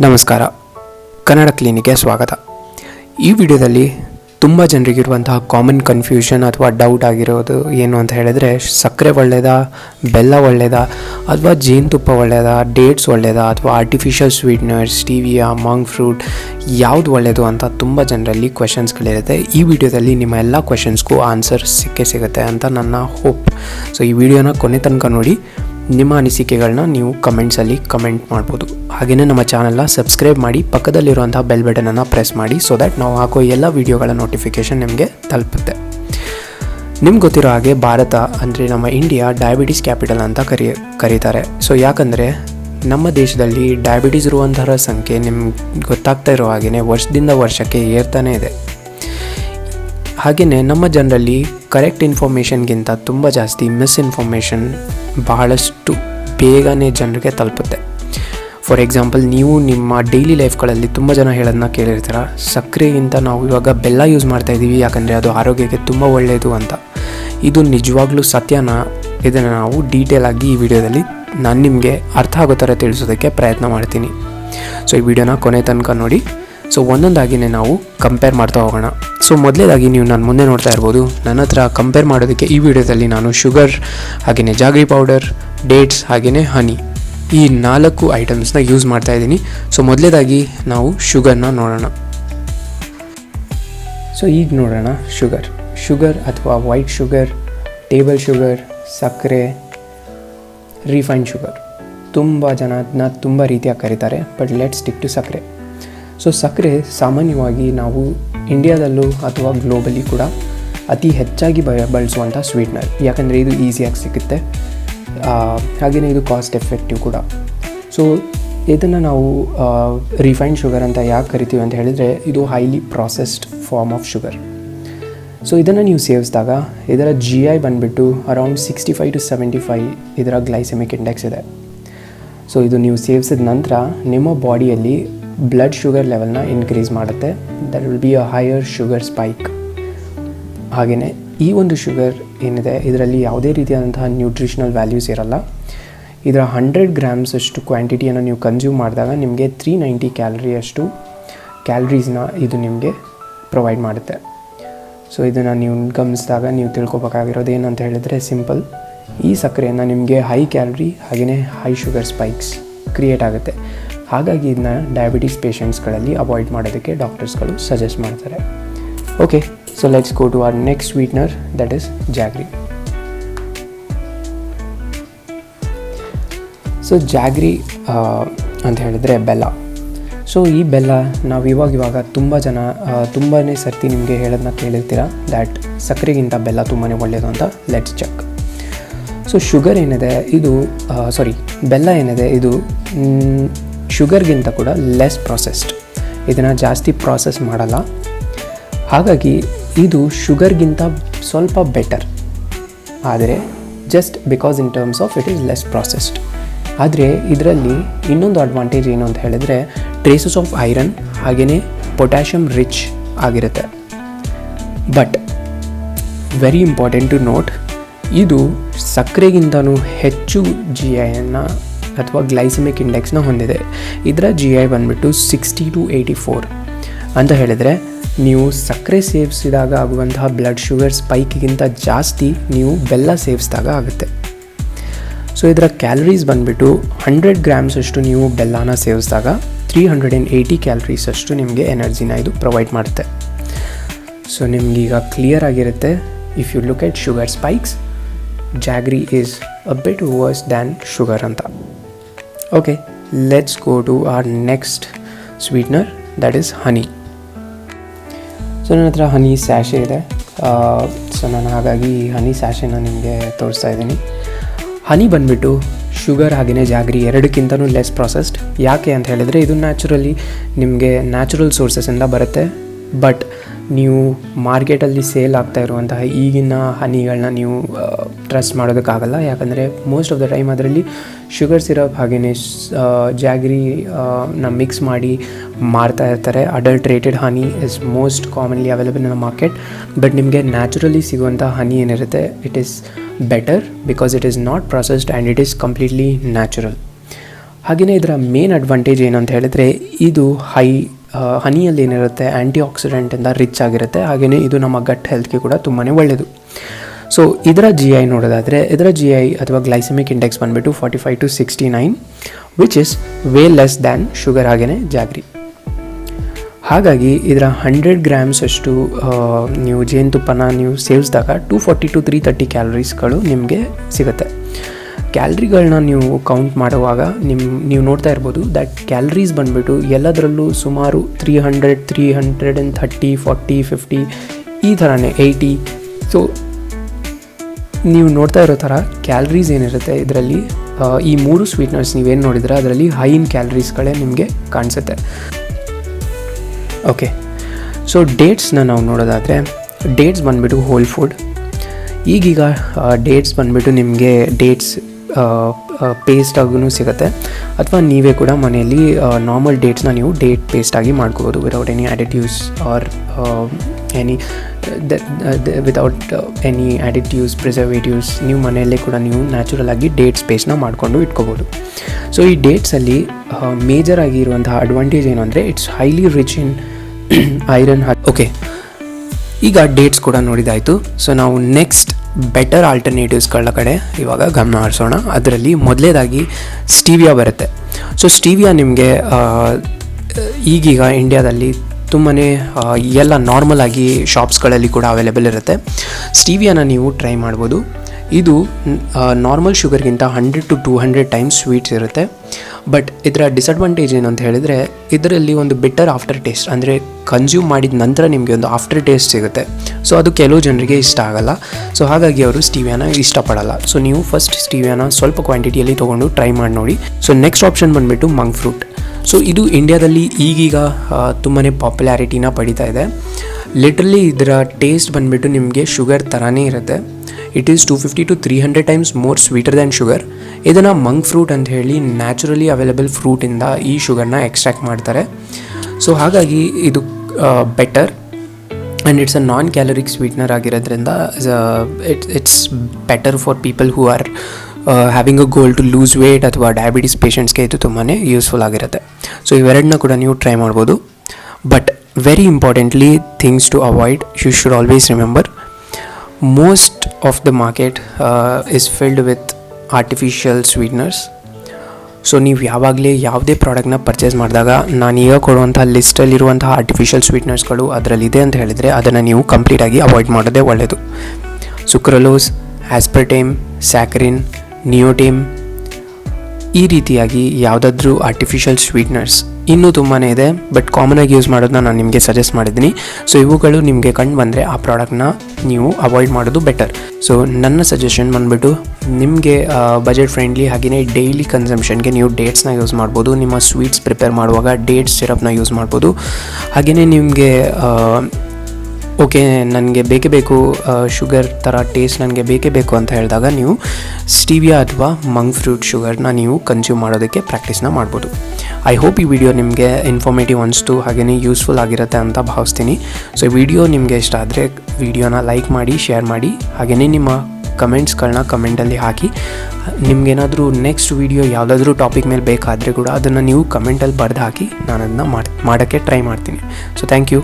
ನಮಸ್ಕಾರ. ಕನ್ನಡ ಕ್ಲಿನಿಕ್ಗೆ ಸ್ವಾಗತ. ಈ ವಿಡಿಯೋದಲ್ಲಿ ತುಂಬ ಜನರಿಗಿರುವಂತಹ ಕಾಮನ್ ಕನ್ಫ್ಯೂಷನ್ ಅಥವಾ ಡೌಟ್ ಆಗಿರೋದು ಏನು ಅಂತ ಹೇಳಿದ್ರೆ, ಸಕ್ಕರೆ ಒಳ್ಳೆಯದಾ ಬೆಲ್ಲ ಒಳ್ಳೆಯದಾ ಅಥವಾ ಜೇನುತುಪ್ಪ ಒಳ್ಳೆಯದಾ ಡೇಟ್ಸ್ ಒಳ್ಳೆಯದಾ ಅಥವಾ artificial sweeteners stevia monk fruit ಯಾವುದು ಒಳ್ಳೆಯದು ಅಂತ ತುಂಬ ಜನರಲ್ಲಿ ಕ್ವೆಶನ್ಸ್ಗಳಿರುತ್ತೆ ಈ ವಿಡಿಯೋದಲ್ಲಿ ನಿಮ್ಮ ಎಲ್ಲ ಕ್ವೆಶನ್ಸ್ಗೂ ಆನ್ಸರ್ ಸಿಕ್ಕೇ ಸಿಗುತ್ತೆ ಅಂತ ನನ್ನ ಹೋಪ್ ಸೊ ಈ ವಿಡಿಯೋನ ಕೊನೆ ತನಕ ನೋಡಿ. ನಿಮ್ಮ ಅನಿಸಿಕೆಗಳನ್ನ ನೀವು ಕಮೆಂಟ್ಸಲ್ಲಿ ಕಮೆಂಟ್ ಮಾಡ್ಬೋದು. ಹಾಗೆಯೇ ನಮ್ಮ ಚಾನಲ್ನ ಸಬ್ಸ್ಕ್ರೈಬ್ ಮಾಡಿ ಪಕ್ಕದಲ್ಲಿರುವಂಥ ಬೆಲ್ ಬಟನನ್ನು ಪ್ರೆಸ್ ಮಾಡಿ ಸೊ ದ್ಯಾಟ್ ನಾವು ಹಾಕೋ ಎಲ್ಲ ವೀಡಿಯೋಗಳ ನೋಟಿಫಿಕೇಷನ್ ನಿಮಗೆ ತಲುಪುತ್ತೆ. ನಿಮ್ಗೆ ಗೊತ್ತಿರೋ ಹಾಗೆ ಭಾರತ ಅಂದರೆ ನಮ್ಮ ಇಂಡಿಯಾ ಡಯಾಬಿಟಿಸ್ ಕ್ಯಾಪಿಟಲ್ ಅಂತ ಕರಿ ಕರೀತಾರೆ. ಸೊ ಯಾಕಂದರೆ ನಮ್ಮ ದೇಶದಲ್ಲಿ ಡಯಾಬಿಟೀಸ್ ಇರುವಂಥರ ಸಂಖ್ಯೆ ನಿಮ್ಗೆ ಗೊತ್ತಾಗ್ತಾ ಇರೋ ಹಾಗೆಯೇ ವರ್ಷದಿಂದ ವರ್ಷಕ್ಕೆ ಏರ್ತಾನೆ ಇದೆ. ಹಾಗೆಯೇ ನಮ್ಮ ಜನರಲ್ಲಿ ಕರೆಕ್ಟ್ ಇನ್ಫಾರ್ಮೇಷನ್ಗಿಂತ ತುಂಬ ಜಾಸ್ತಿ ಮಿಸ್ಇನ್ಫಾರ್ಮೇಷನ್ ಬಹಳಷ್ಟು ಬೇಗನೆ ಜನರಿಗೆ ತಲುಪುತ್ತೆ. ಫಾರ್ ಎಕ್ಸಾಂಪಲ್ ನೀವು ನಿಮ್ಮ ಡೈಲಿ ಲೈಫ್ಗಳಲ್ಲಿ ತುಂಬ ಜನ ಹೇಳೋದನ್ನ ಕೇಳಿರ್ತೀರ? ಸಕ್ಕರೆಗಿಂತ ನಾವು ಇವಾಗ ಬೆಲ್ಲ ಯೂಸ್ ಮಾಡ್ತಾ ಇದ್ದೀವಿ ಯಾಕಂದರೆ ಅದು ಆರೋಗ್ಯಕ್ಕೆ ತುಂಬ ಒಳ್ಳೆಯದು ಅಂತ. ಇದು ನಿಜವಾಗ್ಲೂ ಸತ್ಯನ? ಇದನ್ನು ನಾವು ಡೀಟೇಲ್ ಆಗಿ ಈ ವಿಡಿಯೋದಲ್ಲಿ ನಾನು ನಿಮಗೆ ಅರ್ಥ ಆಗೋ ಥರ ತಿಳಿಸೋದಕ್ಕೆ ಪ್ರಯತ್ನ ಮಾಡ್ತೀನಿ. ಸೊ ಈ ವಿಡಿಯೋನ ಕೊನೆ ತನಕ ನೋಡಿ. ಸೊ ಒಂದೊಂದಾಗಿನೇ ನಾವು ಕಂಪೇರ್ ಮಾಡ್ತಾ ಹೋಗೋಣ. ಸೊ ಮೊದಲೇದಾಗಿ ನೀವು ನಾನು ಮುಂದೆ ನೋಡ್ತಾ ಇರ್ಬೋದು, ನನ್ನ ಹತ್ರ ಕಂಪೇರ್ ಮಾಡೋದಕ್ಕೆ ಈ ವಿಡಿಯೋದಲ್ಲಿ ನಾನು ಶುಗರ್ ಹಾಗೆಯೇ ಜಾಗರಿ ಪೌಡರ್ ಡೇಟ್ಸ್ ಹಾಗೆಯೇ ಹನಿ ಈ ನಾಲ್ಕು ಐಟಮ್ಸ್ನ ಯೂಸ್ ಮಾಡ್ತಾ ಇದ್ದೀನಿ. ಸೊ ಮೊದಲೇದಾಗಿ ನಾವು ಶುಗರ್ನ ನೋಡೋಣ. ಸೊ ಈಗ ನೋಡೋಣ ಶುಗರ್ ಶುಗರ್ ಅಥವಾ ವೈಟ್ ಶುಗರ್ ಟೇಬಲ್ ಶುಗರ್ ಸಕ್ಕರೆ ರಿಫೈನ್ಡ್ ಶುಗರ್ ತುಂಬ ಜನ ಅದನ್ನ ತುಂಬ ರೀತಿಯಾಗಿ ಕರೀತಾರೆ ಬಟ್ ಲೆಟ್ ಸ್ಟಿಕ್ ಟು ಸಕ್ಕರೆ. ಸೊ ಸಕ್ಕರೆ ಸಾಮಾನ್ಯವಾಗಿ ನಾವು ಇಂಡಿಯಾದಲ್ಲೂ ಅಥವಾ ಗ್ಲೋಬಲಿ ಕೂಡ ಅತಿ ಹೆಚ್ಚಾಗಿ ಬ, ಬಳಸುವಂಥ ಸ್ವೀಟ್ನರ್ ಯಾಕಂದರೆ ಇದು ಈಸಿಯಾಗಿ ಸಿಗುತ್ತೆ. ಹಾಗೆಯೇ ಇದು ಕಾಸ್ಟ್ ಎಫೆಕ್ಟಿವ್ ಕೂಡ. ಸೊ ಇದನ್ನು ನಾವು ರಿಫೈನ್ಡ್ ಶುಗರ್ ಅಂತ ಯಾಕೆ ಕರಿತೀವಿ ಅಂತ ಹೇಳಿದರೆ ಇದು highly processed form of sugar so ಇದನ್ನು ನೀವು ಸೇವಿಸಿದಾಗ ಇದರ ಜಿ ಐ ಬಂದುಬಿಟ್ಟು around sixty five to seventy five ಇದರ ಗ್ಲೈಸೆಮಿಕ್ ಇಂಡೆಕ್ಸ್ ಇದೆ. ಸೊ ಇದು ನೀವು ಸೇವಿಸಿದ ನಂತರ ನಿಮ್ಮ ಬಾಡಿಯಲ್ಲಿ ಬ್ಲಡ್ ಶುಗರ್ ಲೆವೆಲ್ನ ಇನ್ಕ್ರೀಸ್ ಮಾಡುತ್ತೆ. That will be a higher sugar spike ಹಾಗೆಯೇ ಈ ಒಂದು ಶುಗರ್ ಏನಿದೆ, ಇದರಲ್ಲಿ ಯಾವುದೇ ರೀತಿಯಾದಂತಹ ನ್ಯೂಟ್ರಿಷನಲ್ ವ್ಯಾಲ್ಯೂಸ್ ಇರಲ್ಲ. ಇದರ ಹಂಡ್ರೆಡ್ ಗ್ರಾಮ್ಸ್ ಅಷ್ಟು ಕ್ವಾಂಟಿಟಿಯನ್ನು ನೀವು ಕನ್ಸ್ಯೂಮ್ ಮಾಡಿದಾಗ ನಿಮಗೆ ತ್ರೀ ನೈಂಟಿ ಕ್ಯಾಲರಿಯಷ್ಟು ಕ್ಯಾಲರೀಸ್ನ ಇದು ನಿಮಗೆ ಪ್ರೊವೈಡ್ ಮಾಡುತ್ತೆ. ಸೊ ಇದನ್ನು ನೀವು ಗಮನಿಸಿದಾಗ ನೀವು ತಿಳ್ಕೊಬೇಕಾಗಿರೋದು ಏನಂತ ಹೇಳಿದರೆ ಸಿಂಪಲ್ ಈ ಸಕ್ಕರೆಯನ್ನು ನಿಮಗೆ ಹೈ ಕ್ಯಾಲರಿ ಹಾಗೆಯೇ ಹೈ ಶುಗರ್ ಸ್ಪೈಕ್ಸ್ ಕ್ರಿಯೇಟ್ ಆಗುತ್ತೆ. ಹಾಗಾಗಿ ಇದನ್ನ ಡಯಾಬಿಟಿಸ್ ಪೇಷಂಟ್ಸ್ಗಳಲ್ಲಿ ಅವಾಯ್ಡ್ ಮಾಡೋದಕ್ಕೆ ಡಾಕ್ಟರ್ಸ್ಗಳು ಸಜೆಸ್ಟ್ ಮಾಡ್ತಾರೆ. Okay so let's go to our next sweetener that is jaggery so jaggery ಅಂತ ಹೇಳಿದ್ರೆ ಬೆಲ್ಲ. ಸೊ ಈ ಬೆಲ್ಲ ನಾವು ಇವಾಗ ಇವಾಗ ತುಂಬ ಜನ ತುಂಬಾ ಸರ್ತಿ ನಿಮಗೆ ಹೇಳೋದನ್ನ ಕೇಳಿರ್ತೀರ? ದ್ಯಾಟ್ ಸಕ್ಕರೆಗಿಂತ ಬೆಲ್ಲ ತುಂಬಾ ಒಳ್ಳೆಯದು ಅಂತ ಲೆಟ್ಸ್ ಚೆಕ್ ಸೊ ಶುಗರ್ ಏನಿದೆ, ಇದು ಸಾರಿ ಬೆಲ್ಲ ಏನಿದೆ, ಇದು ಶುಗರ್ಗಿಂತ ಕೂಡ ಲೆಸ್ ಪ್ರೊಸೆಸ್ಡ್ ಇದನ್ನು ಜಾಸ್ತಿ ಪ್ರಾಸೆಸ್ ಮಾಡಲ್ಲ. ಹಾಗಾಗಿ ಇದು ಶುಗರ್ಗಿಂತ ಸ್ವಲ್ಪ ಬೆಟರ್ ಆದರೆ just because in terms of it is less processed ಆದರೆ ಇದರಲ್ಲಿ ಇನ್ನೊಂದು ಅಡ್ವಾಂಟೇಜ್ ಏನು ಅಂತ ಹೇಳಿದರೆ ಟ್ರೇಸಸ್ ಆಫ್ ಐರನ್ ಹಾಗೆಯೇ ಪೊಟ್ಯಾಷಿಯಮ್ ರಿಚ್ ಆಗಿರುತ್ತೆ. But very important to note ಇದು ಸಕ್ಕರೆಗಿಂತನೂ ಹೆಚ್ಚು ಜಿ ಐಯನ್ನು ಅಥವಾ ಗ್ಲೈಸಮಿಕ್ ಇಂಡೆಕ್ಸ್ನ ಹೊಂದಿದೆ. ಇದರ ಜಿ ಐ ಬಂದುಬಿಟ್ಟು ಸಿಕ್ಸ್ಟಿ ಟು ಏಯ್ಟಿ ಫೋರ್ ಅಂತ ಹೇಳಿದರೆ, ನೀವು ಸಕ್ಕರೆ ಸೇವಿಸಿದಾಗ ಆಗುವಂತಹ ಬ್ಲಡ್ ಶುಗರ್ ಸ್ಪೈಕ್ಗಿಂತ ಜಾಸ್ತಿ ನೀವು ಬೆಲ್ಲ ಸೇವಿಸಿದಾಗ ಆಗುತ್ತೆ. ಸೊ ಇದರ ಕ್ಯಾಲರೀಸ್ ಬಂದುಬಿಟ್ಟು ಹಂಡ್ರೆಡ್ ಗ್ರಾಮ್ಸ್ ಅಷ್ಟು ನೀವು ಬೆಲ್ಲನ ಸೇವಿಸಿದಾಗ three hundred and eighty calories ಅಷ್ಟು ನಿಮಗೆ ಎನರ್ಜಿನ ಇದು ಪ್ರೊವೈಡ್ ಮಾಡುತ್ತೆ. ಸೊ ನಿಮಗೀಗ ಕ್ಲಿಯರ್ ಆಗಿರುತ್ತೆ. If you look at sugar spikes jaggery is a bit worse than sugar ಅಂತ. Okay let's go to our next sweetener that is honey so ನನ್ನ ಹತ್ರ ಹನಿ ಸ್ಯಾಶೆ ಇದೆ. ಸೊ ನಾನು ಹಾಗಾಗಿ ಹನಿ ಸ್ಯಾಶೆನ ನಿಮಗೆ ತೋರಿಸ್ತಾ ಇದ್ದೀನಿ. ಹನಿ ಬಂದುಬಿಟ್ಟು ಶುಗರ್ ಹಾಗೆಯೇ ಜಾಗ್ರಿ ಎರಡಕ್ಕಿಂತನೂ ಲೆಸ್ ಪ್ರೊಸೆಸ್ಡ್ ಯಾಕೆ ಅಂತ ಹೇಳಿದರೆ ಇದು ನ್ಯಾಚುರಲಿ ನಿಮಗೆ ನ್ಯಾಚುರಲ್ ಸೋರ್ಸಸ್ಸಿಂದ ಬರುತ್ತೆ. ಬಟ್ ನೀವು ಮಾರ್ಕೆಟಲ್ಲಿ ಸೇಲ್ ಆಗ್ತಾ ಇರುವಂತಹ ಈಗಿನ ಹನಿಗಳನ್ನ ನೀವು ಟ್ರಸ್ಟ್ ಮಾಡೋದಕ್ಕಾಗಲ್ಲ. ಯಾಕಂದರೆ ಮೋಸ್ಟ್ ಆಫ್ ದ ಟೈಮ್ ಅದರಲ್ಲಿ ಶುಗರ್ ಸಿರಪ್ ಹಾಗೆಯೇ ನ ಮಿಕ್ಸ್ ಮಾಡಿ ಮಾರ್ತಾ ಇರ್ತಾರೆ. Adulterated honey is most commonly available in a market but ನಿಮಗೆ ನ್ಯಾಚುರಲಿ ಸಿಗುವಂಥ ಹನಿ ಏನಿರುತ್ತೆ it is better because it is not processed and it is completely natural ಹಾಗೆಯೇ ಇದರ ಮೇನ್ ಅಡ್ವಾಂಟೇಜ್ ಏನು ಅಂತ ಹೇಳಿದ್ರೆ, ಇದು ಹೈ ಹನಿಯಲ್ಲಿ ಏನಿರುತ್ತೆ ಆ್ಯಂಟಿ ಆಕ್ಸಿಡೆಂಟಿಂದ ರಿಚ್ ಆಗಿರುತ್ತೆ. ಹಾಗೆಯೇ ಇದು ನಮ್ಮ ಗಟ್ ಹೆಲ್ತ್ಗೆ ಕೂಡ ತುಂಬಾ ಒಳ್ಳೆಯದು ಸೊ ಇದರ ಜಿ ಐ ನೋಡೋದಾದರೆ, ಇದರ ಜಿ ಐ ಅಥವಾ ಗ್ಲೈಸೆಮಿಕ್ ಇಂಡೆಕ್ಸ್ ಬಂದುಬಿಟ್ಟು forty five to sixty nine which is way less than sugar ಹಾಗೆಯೇ ಜಾಗ್ರಿ. ಹಾಗಾಗಿ ಇದರ ಹಂಡ್ರೆಡ್ ಗ್ರಾಮ್ಸ್ ಅಷ್ಟು ನೀವು ಜೇನುತುಪ್ಪನ ನೀವು ಸೇವಿಸಿದಾಗ two forty to three thirty ಕ್ಯಾಲರೀಸ್ಗಳು ನಿಮಗೆ ಸಿಗುತ್ತೆ. ಕ್ಯಾಲ್ರಿಗಳನ್ನ ನೀವು ಕೌಂಟ್ ಮಾಡುವಾಗ ನಿಮ್ಮ ನೀವು ನೋಡ್ತಾ ಇರ್ಬೋದು ದ್ಯಾಟ್ ಕ್ಯಾಲ್ರೀಸ್ ಬಂದುಬಿಟ್ಟು ಎಲ್ಲದರಲ್ಲೂ ಸುಮಾರು three hundred three hundred and thirty forty fifty ಈ ಥರನೇ ಏಯ್ಟಿ ಸೊ ನೀವು ನೋಡ್ತಾ ಇರೋ ಥರ ಕ್ಯಾಲ್ರೀಸ್ ಏನಿರುತ್ತೆ ಇದರಲ್ಲಿ ಈ ಮೂರು ಸ್ವೀಟ್ನರ್ಸ್ ನೀವೇನು ನೋಡಿದ್ರೆ, ಅದರಲ್ಲಿ ಹೈ ಇನ್ ಕ್ಯಾಲ್ರೀಸ್ಗಳೇ ನಿಮಗೆ ಕಾಣಿಸುತ್ತೆ. ಓಕೆ ಸೊ ಡೇಟ್ಸ್ನ ನಾವು ನೋಡೋದಾದರೆ ಡೇಟ್ಸ್ ಬಂದುಬಿಟ್ಟು ಹೋಲ್ ಫುಡ್ ಈಗೀಗ ಡೇಟ್ಸ್ ಬಂದುಬಿಟ್ಟು ನಿಮಗೆ ಡೇಟ್ಸ್ ಪೇಸ್ಟ್ ಆಗೂ ಸಿಗುತ್ತೆ. ಅಥವಾ ನೀವೇ ಕೂಡ ಮನೆಯಲ್ಲಿ ನಾರ್ಮಲ್ ಡೇಟ್ಸ್ನ ನೀವು ಡೇಟ್ ಪೇಸ್ಟ್ ಆಗಿ ಮಾಡ್ಕೋಬೋದು without any additives or any without any additives preservatives ನೀವು ಮನೆಯಲ್ಲೇ ಕೂಡ ನೀವು ನ್ಯಾಚುರಲ್ ಆಗಿ ಡೇಟ್ಸ್ ಪೇಸ್ಟ್ನ ಮಾಡಿಕೊಂಡು ಇಟ್ಕೋಬೋದು. ಸೊ ಈ ಡೇಟ್ಸಲ್ಲಿ ಮೇಜರ್ ಆಗಿರುವಂತಹ ಅಡ್ವಾಂಟೇಜ್ ಏನು ಅಂದರೆ it's highly rich in iron okay ಈಗ ಡೇಟ್ಸ್ ಕೂಡ ನೋಡಿದಾಯಿತು. ಸೊ ನಾವು ನೆಕ್ಸ್ಟ್ ಬೆಟರ್ ಆಲ್ಟರ್ನೇಟಿವ್ಸ್ಗಳ ಕಡೆ ಇವಾಗ ಗಮನ ಹರಿಸೋಣ. ಅದರಲ್ಲಿ ಮೊದಲೇದಾಗಿ ಸ್ಟೀವಿಯಾ ಬರುತ್ತೆ. ಸೊ ಸ್ಟೀವಿಯಾ ನಿಮಗೆ ಈಗೀಗ ಇಂಡಿಯಾದಲ್ಲಿ ತುಂಬಾ ಎಲ್ಲ ನಾರ್ಮಲ್ ಆಗಿ ಶಾಪ್ಸ್ಗಳಲ್ಲಿ ಕೂಡ ಅವೈಲೇಬಲ್ ಇರುತ್ತೆ. ಸ್ಟೀವಿಯಾನ ನೀವು ಟ್ರೈ ಮಾಡ್ಬೋದು. ಇದು normal ಶುಗರ್ಗಿಂತ hundred to two hundred times sweets ಇರುತ್ತೆ. ಬಟ್ ಇದರ ಡಿಸ್ಅಡ್ವಾಂಟೇಜ್ ಏನು ಅಂತ ಹೇಳಿದರೆ, ಇದರಲ್ಲಿ ಒಂದು ಬೆಟರ್ ಆಫ್ಟರ್ ಟೇಸ್ಟ್ ಅಂದರೆ ಕನ್ಸ್ಯೂಮ್ ಮಾಡಿದ ನಂತರ ನಿಮಗೆ ಒಂದು ಆಫ್ಟರ್ ಟೇಸ್ಟ್ ಸಿಗುತ್ತೆ. ಸೊ ಅದು ಕೆಲವು ಜನರಿಗೆ ಇಷ್ಟ ಆಗಲ್ಲ. ಸೊ ಹಾಗಾಗಿ ಅವರು ಸ್ಟೀವಿಯಾನ ಇಷ್ಟಪಡಲ್ಲ. ಸೊ ನೀವು ಫಸ್ಟ್ ಸ್ಟೀವಿಯಾನ ಸ್ವಲ್ಪ ಕ್ವಾಂಟಿಟಿಯಲ್ಲಿ ತೊಗೊಂಡು ಟ್ರೈ ಮಾಡಿ ನೋಡಿ. ಸೊ ನೆಕ್ಸ್ಟ್ ಆಪ್ಷನ್ ಬಂದುಬಿಟ್ಟು ಮಂಗ್ ಫ್ರೂಟ್ ಸೊ ಇದು ಇಂಡಿಯಾದಲ್ಲಿ ಈಗೀಗ ತುಂಬಾ ಪಾಪ್ಯುಲಾರಿಟಿನ ಪಡಿತಾ ಇದೆ. ಲಿಟ್ರಲಿ ಇದರ ಟೇಸ್ಟ್ ಬಂದುಬಿಟ್ಟು ನಿಮಗೆ ಶುಗರ್ ಥರನೇ ಇರುತ್ತೆ. It is two fifty to three hundred times more sweeter than sugar ಇದನ್ನು ಮಂಗ್ ಫ್ರೂಟ್ ಅಂತ ಹೇಳಿ ನ್ಯಾಚುರಲಿ ಅವೈಲೇಬಲ್ ಫ್ರೂಟಿಂದ ಈ ಶುಗರ್ನ ಎಕ್ಸ್ಟ್ರಾಕ್ಟ್ ಮಾಡ್ತಾರೆ. ಸೊ ಹಾಗಾಗಿ ಇದು better and it's a non caloric sweetener ಆಗಿರೋದ್ರಿಂದ it's it's better for people who are having a goal to lose weight ಅಥವಾ diabetes ಪೇಷಂಟ್ಸ್ಗೆ ಇದು ತುಂಬಾ ಯೂಸ್ಫುಲ್ ಆಗಿರುತ್ತೆ. ಸೊ ಇವೆರಡನ್ನ ಕೂಡ ನೀವು ಟ್ರೈ ಮಾಡ್ಬೋದು. But very importantly things to avoid you should always remember most of the market is filled with artificial sweeteners so ನೀವು ಯಾವಾಗಲೇ ಯಾವುದೇ ಪ್ರಾಡಕ್ಟ್ನ ಪರ್ಚೇಸ್ ಮಾಡಿದಾಗ ನಾನೀಗ ಕೊಡುವಂಥ ಲಿಸ್ಟಲ್ಲಿರುವಂತಹ ಆರ್ಟಿಫಿಷಿಯಲ್ ಸ್ವೀಟ್ನರ್ಸ್ಗಳು ಅದರಲ್ಲಿದೆ ಅಂತ ಹೇಳಿದರೆ ಅದನ್ನು ನೀವು ಕಂಪ್ಲೀಟಾಗಿ ಅವಾಯ್ಡ್ ಮಾಡೋದೇ ಒಳ್ಳೆಯದು ಸುಕ್ರಲೋಸ್ ಆಸ್ಪರ್ಟೇಮ್ ಸ್ಯಾಕ್ರಿನ್ ನಿಯೋಟೇಮ್ ಈ ರೀತಿಯಾಗಿ ಯಾವುದಾದ್ರೂ ಆರ್ಟಿಫಿಷಿಯಲ್ ಸ್ವೀಟ್ನರ್ಸ್ ಇನ್ನೂ ತುಂಬಾ ಇದೆ ಬಟ್ ಕಾಮನಾಗಿ ಯೂಸ್ ಮಾಡೋದನ್ನ ನಾನು ನಿಮಗೆ ಸಜೆಸ್ಟ್ ಮಾಡಿದ್ದೀನಿ. ಸೊ ಇವುಗಳು ನಿಮಗೆ ಕಂಡು ಬಂದರೆ ಆ ಪ್ರಾಡಕ್ಟ್ನ ನೀವು ಅವಾಯ್ಡ್ ಮಾಡೋದು ಬೆಟರ್ ಸೊ ನನ್ನ ಸಜೆಷನ್ ಬಂದುಬಿಟ್ಟು ನಿಮಗೆ ಬಜೆಟ್ ಫ್ರೆಂಡ್ಲಿ ಹಾಗೆಯೇ ಡೈಲಿ ಕನ್ಸಂಪ್ಷನ್ಗೆ ನೀವು ಡೇಟ್ಸ್ನ ಯೂಸ್ ಮಾಡ್ಬೋದು, ನಿಮ್ಮ ಸ್ವೀಟ್ಸ್ ಪ್ರಿಪೇರ್ ಮಾಡುವಾಗ ಡೇಟ್ಸ್ ಸಿರಪ್ನ ಯೂಸ್ ಮಾಡ್ಬೋದು. ಹಾಗೆಯೇ ನಿಮಗೆ ಓಕೆ, ನನಗೆ ಬೇಕೇ ಬೇಕು ಶುಗರ್ ಥರ ಟೇಸ್ಟ್ ನನಗೆ ಬೇಕೇ ಬೇಕು ಅಂತ ಹೇಳಿದಾಗ ನೀವು ಸ್ಟೀವಿಯಾ ಅಥವಾ ಮಂಗ್ ಫ್ರೂಟ್ ಶುಗರ್ನ ನೀವು ಕನ್ಸ್ಯೂಮ್ ಮಾಡೋದಕ್ಕೆ ಪ್ರಾಕ್ಟೀಸ್ನ ಮಾಡ್ಬೋದು. ಐ ಹೋಪ್ ಈ ವಿಡಿಯೋ ನಿಮಗೆ ಇನ್ಫಾರ್ಮೇಟಿವ್ ಅನಿಸ್ತು ಹಾಗೆಯೇ ಯೂಸ್ಫುಲ್ ಆಗಿರುತ್ತೆ ಅಂತ ಭಾವಿಸ್ತೀನಿ. ಸೊ ವಿಡಿಯೋ ನಿಮಗೆ ಇಷ್ಟ ಆದರೆ ವಿಡಿಯೋನ ಲೈಕ್ ಮಾಡಿ ಶೇರ್ ಮಾಡಿ ಹಾಗೆಯೇ ನಿಮ್ಮ ಕಮೆಂಟ್ಸ್ಗಳನ್ನ ಕಮೆಂಟಲ್ಲಿ ಹಾಕಿ. ನಿಮಗೇನಾದರೂ ನೆಕ್ಸ್ಟ್ ವಿಡಿಯೋ ಯಾವುದಾದ್ರೂ ಟಾಪಿಕ್ ಮೇಲೆ ಬೇಕಾದರೆ ಕೂಡ ಅದನ್ನು ನೀವು ಕಮೆಂಟಲ್ಲಿ ಬರೆದು ಹಾಕಿ ನಾನು ಅದನ್ನು ಮಾಡಿ, ಮಾಡೋಕ್ಕೆ ಟ್ರೈ ಮಾಡ್ತೀನಿ. So thank you